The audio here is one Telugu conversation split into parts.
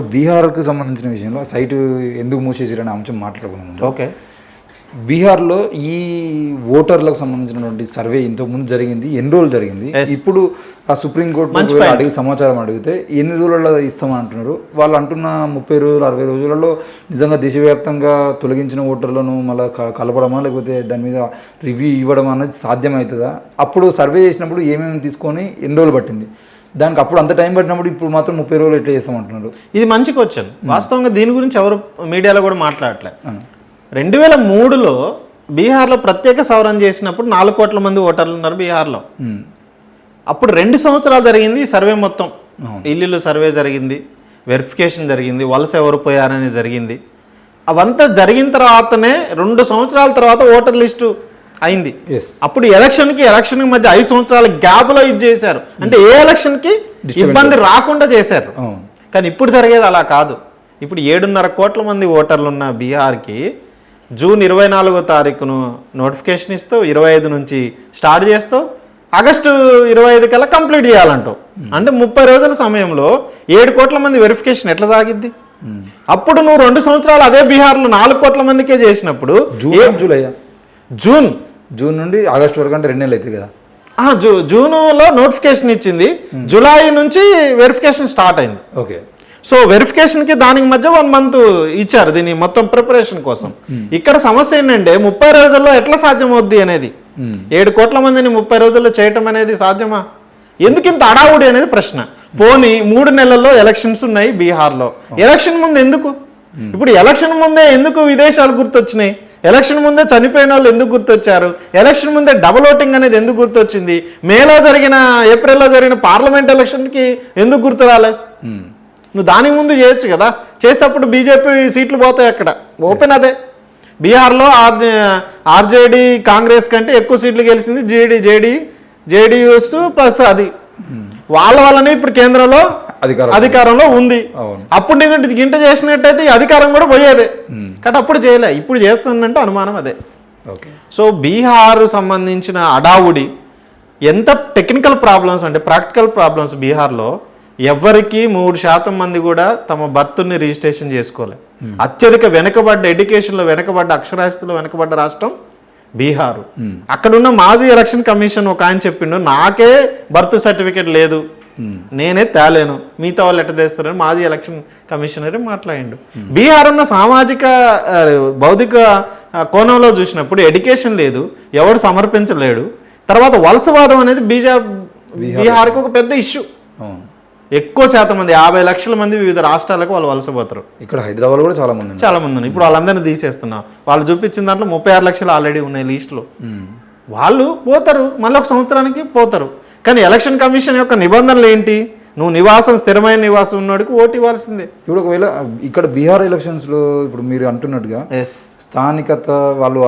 అన్నట్టు బీహార్కు సంబంధించిన విషయంలో సైట్ ఎందుకు మూసేసారనే అంశం మాట్లాడుకున్నాం ఓకే. బీహార్లో ఈ ఓటర్లకు సంబంధించినటువంటి సర్వే ఇంతకుముందు జరిగింది ఎన్ని రోజులు జరిగింది? ఇప్పుడు ఆ సుప్రీంకోర్టు అడిగి సమాచారం అడిగితే ఎన్ని రోజులలో ఇస్తామని అంటున్నారు? వాళ్ళు అంటున్న ముప్పై రోజులు అరవై రోజులలో నిజంగా దేశవ్యాప్తంగా తొలగించిన ఓటర్లను మళ్ళీ కలపడమా? లేకపోతే దాని మీద రివ్యూ ఇవ్వడం అనేది సాధ్యమవుతుందా? అప్పుడు సర్వే చేసినప్పుడు ఏమేమి తీసుకొని ఎన్ని రోజులు పట్టింది? దానికి అప్పుడు అంత టైం పట్టినప్పుడు ఇప్పుడు మాత్రం ముప్పై రోజులు ఎట్లా చేస్తామంటున్నారు? ఇది మంచి క్వశ్చన్ వాస్తవంగా దీని గురించి ఎవరు మీడియాలో కూడా మాట్లాడలే రెండు వేల మూడులో బీహార్లో ప్రత్యేక సవరణ చేసినప్పుడు నాలుగు కోట్ల మంది ఓటర్లు ఉన్నారు బీహార్లో. అప్పుడు రెండు సంవత్సరాలు జరిగింది సర్వే మొత్తం. ఇల్లు సర్వే జరిగింది వెరిఫికేషన్ జరిగింది వలస ఎవరు పోయారనేది జరిగింది. అవంతా జరిగిన తర్వాతనే రెండు సంవత్సరాల తర్వాత ఓటర్ లిస్టు అయింది. అప్పుడు ఎలక్షన్కి ఎలక్షన్కి మధ్య ఐదు సంవత్సరాల గ్యాప్లో ఇది చేశారు. అంటే ఏ ఎలక్షన్కి ఇబ్బంది రాకుండా చేశారు. కానీ ఇప్పుడు జరిగేది అలా కాదు. ఇప్పుడు ఏడున్నర కోట్ల మంది ఓటర్లు ఉన్న బీహార్కి జూన్ ఇరవై నాలుగో తారీఖును నోటిఫికేషన్ ఇస్తావు ఇరవై ఐదు నుంచి స్టార్ట్ చేస్తావు ఆగస్టు ఇరవై ఐదు కల్లా కంప్లీట్ చేయాలంటావు. అంటే ముప్పై రోజుల సమయంలో ఏడు కోట్ల మంది వెరిఫికేషన్ ఎట్లా సాగిద్ది? అప్పుడు నువ్వు రెండు సంవత్సరాలు అదే బీహార్లో నాలుగు కోట్ల మందికే చేసినప్పుడు జూన్ జూలై జూన్ జూన్ నుండి ఆగస్ట్ వరకు అంటే రెండు నెలలు అవుతుంది కదా జూ జూన్లో నోటిఫికేషన్ ఇచ్చింది. జూలై నుంచి వెరిఫికేషన్ స్టార్ట్ అయింది. ఓకే. సో వెరిఫికేషన్కి దానికి మధ్య వన్ మంత్ ఇచ్చారు దీని మొత్తం ప్రిపరేషన్ కోసం. ఇక్కడ సమస్య ఏంటంటే ముప్పై రోజుల్లో ఎట్లా సాధ్యమవుద్ది అనేది. ఏడు కోట్ల మందిని ముప్పై రోజుల్లో చేయటం అనేది సాధ్యమా? ఎందుకు ఇంత అడావుడి అనేది ప్రశ్న. పోనీ మూడు నెలల్లో ఎలక్షన్స్ ఉన్నాయి బీహార్లో. ఎలక్షన్ ముందు ఎందుకు? ఇప్పుడు ఎలక్షన్ ముందే ఎందుకు విదేశాలు గుర్తొచ్చినాయి? ఎలక్షన్ ముందే చనిపోయిన వాళ్ళు ఎందుకు గుర్తొచ్చారు? ఎలక్షన్ ముందే డబుల్ ఓటింగ్ అనేది ఎందుకు గుర్తొచ్చింది? మేలో జరిగిన ఏప్రిల్లో జరిగిన పార్లమెంట్ ఎలక్షన్కి ఎందుకు గుర్తు రాలే. నువ్వు దానికి ముందు చేయొచ్చు కదా? చేసేటప్పుడు బీజేపీ సీట్లు పోతాయి అక్కడ. ఓపెన్ అదే. బీహార్లో ఆర్ ఆర్జేడీ కాంగ్రెస్ కంటే ఎక్కువ సీట్లు గెలిచింది జేడీ జేడీ జేడీయూస్ ప్లస్ అది. వాళ్ళ వల్లనే ఇప్పుడు కేంద్రంలో అధికారంలో ఉంది. అప్పుడు నీకు గింట చేసినట్టయితే ఈ అధికారం కూడా పోయేదే. కాబట్టి అప్పుడు చేయలే. ఇప్పుడు చేస్తుందంటే అనుమానం అదే. ఓకే. సో బీహార్ సంబంధించిన అడావుడి ఎంత టెక్నికల్ ప్రాబ్లమ్స్ అంటే ప్రాక్టికల్ ప్రాబ్లమ్స్ బీహార్లో ఎవరికి మూడు శాతం మంది కూడా తమ బర్త్ని రిజిస్ట్రేషన్ చేసుకోలే. అత్యధిక వెనుకబడ్డ ఎడ్యుకేషన్లో వెనుకబడ్డ అక్షరాస్యతలో వెనుకబడ్డ రాష్ట్రం బీహారు. అక్కడున్న మాజీ ఎలక్షన్ కమిషన్ ఒక ఆయన చెప్పిండు నాకే బర్త్ సర్టిఫికేట్ లేదు. నేనే తేలేను. మిగతా వాళ్ళు ఎట్ట తెస్తారని మాజీ ఎలక్షన్ కమిషనర్ మాట్లాడిండు. బీహార్ ఉన్న సామాజిక భౌతిక కోణంలో చూసినప్పుడు ఎడ్యుకేషన్ లేదు. ఎవడు సమర్పించలేడు. తర్వాత వలసవాదం అనేది బీజా బీహార్కి ఒక పెద్ద ఇష్యూ. ఎక్కువ శాతం మంది యాభై లక్షల మంది వివిధ రాష్ట్రాలకు వాళ్ళు వలసపోతారు. ఇక్కడ హైదరాబాద్ కూడా చాలా మంది చాలా మంది ఇప్పుడు వాళ్ళందరినీ తీసేస్తున్నాం. వాళ్ళు చూపించిన దాంట్లో ముప్పై ఆరు లక్షలు ఆల్రెడీ ఉన్నాయి లిస్టులో. వాళ్ళు పోతారు. మళ్ళీ ఒక సంవత్సరానికి పోతారు. కానీ ఎలక్షన్ కమిషన్ యొక్క నిబంధనలు ఏంటి? నువ్వు నివాసం స్థిరమైన నివాసం ఉన్నోడికి ఓటు ఇవ్వాల్సిందే. ఇప్పుడు ఒకవేళ ఇక్కడ బీహార్ ఎలక్షన్స్లో ఇప్పుడు మీరు అంటున్నట్టుగా ఎస్ స్థానికత వాళ్ళు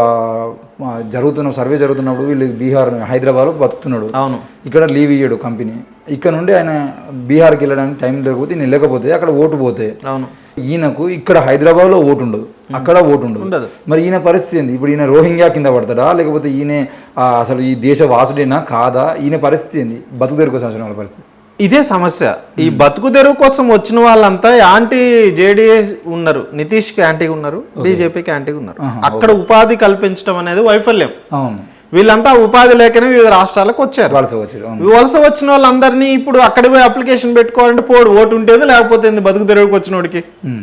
జరుగుతున్న సర్వే జరుగుతున్నప్పుడు వీళ్ళు బీహార్ హైదరాబాద్లో బతుకుతున్నాడు. అవును. ఇక్కడ లీవ్ ఇయ్యాడు కంపెనీ. ఇక్కడ నుండి ఆయన బీహార్కి వెళ్ళడానికి టైం దొరికిపోతే ఈయన వెళ్ళకపోతే అక్కడ ఓటు పోతే అవును. ఈయనకు ఇక్కడ హైదరాబాద్లో ఓటు ఉండదు. అక్కడ ఓటు ఉండదు. ఉండదు. మరి ఈయన పరిస్థితి ఏంది? ఇప్పుడు ఈయన రోహింగ్యా కింద పడతాడా? లేకపోతే ఈయన అసలు ఈ దేశ వాసుడేనా? కాదా? ఈయన పరిస్థితి ఏంది? బతుకు సంవత్సరం వాళ్ళ పరిస్థితి. ఇదే సమస్య. ఈ బతుకు తెరువు కోసం వచ్చిన వాళ్ళంతా యాంటీ జేడీఎస్ ఉన్నారు. నితీష్కి యాంటీగా ఉన్నారు. బీజేపీకి యాంటీగా ఉన్నారు. అక్కడ ఉపాధి కల్పించడం అనేది వైఫల్యం. అవును. వీళ్ళంతా ఉపాధి లేకనే వివిధ రాష్ట్రాలకు వచ్చారు. వలస అవును. వలస వచ్చిన వాళ్ళందరినీ ఇప్పుడు అక్కడ పోయి అప్లికేషన్ పెట్టుకోవాలంటే పోడు ఓటు ఉంటేది లేకపోతే బతుకు తెరువుకి వచ్చినోడికి ఉమ్.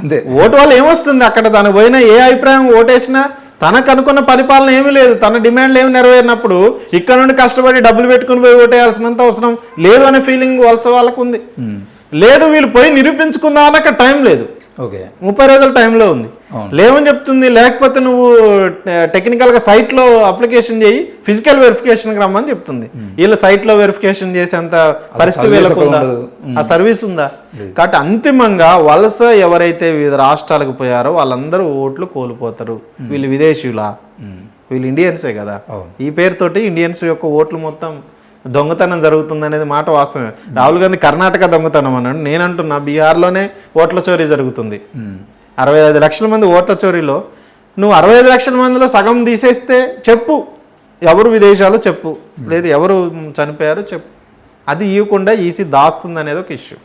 అంతే. ఓటు వల్ల ఏమొస్తుంది? అక్కడ తను పోయిన ఏ అభిప్రాయం ఓటేసినా తనకు అనుకున్న పరిపాలన ఏమీ లేదు. తన డిమాండ్లు ఏమి నెరవేరినప్పుడు ఇక్కడ నుండి కష్టపడి డబ్బులు పెట్టుకుని పోయి ఓటేయాల్సినంత అవసరం లేదు అనే ఫీలింగ్ వలస వాళ్ళకు ఉంది. లేదు వీళ్ళు పోయి నిరూపించుకుందాం అన్నక టైం లేదు. ఓకే. ముప్పై రోజుల టైంలో ఉంది. లేవని చెప్తుంది లేకపోతే నువ్వు టెక్నికల్గా సైట్లో అప్లికేషన్ చేయి ఫిజికల్ వెరిఫికేషన్కి రమ్మని చెప్తుంది. వీళ్ళ సైట్లో వెరిఫికేషన్ చేసేంత పరిస్థితి వీళ్ళకు అక్కడ. ఆ సర్వీస్ ఉందా? కాబట్టి అంతిమంగా వలస ఎవరైతే వివిధ రాష్ట్రాలకు పోయారో వాళ్ళందరూ ఓట్లు కోల్పోతారు. వీళ్ళు విదేశీయులా? వీళ్ళు ఇండియన్సే కదా. ఈ పేరుతోటి ఇండియన్స్ యొక్క ఓట్లు మొత్తం దొంగతనం జరుగుతుంది అనేది మాట వాస్తవమే. రాహుల్ గాంధీ కర్ణాటక దొంగతనం అన్నాడు. నేనంటున్నా బీహార్లోనే ఓట్ల చోరీ జరుగుతుంది. అరవై ఐదు లక్షల మంది ఓట్ల చోరీలో నువ్వు అరవై ఐదు లక్షల మందిలో సగం తీసేస్తే చెప్పు. ఎవరు విదేశాలు చెప్పు. లేదు ఎవరు చనిపోయారో చెప్పు. అది ఇవ్వకుండా ఈసీ దాస్తుంది అనేది ఒక ఇష్యూ.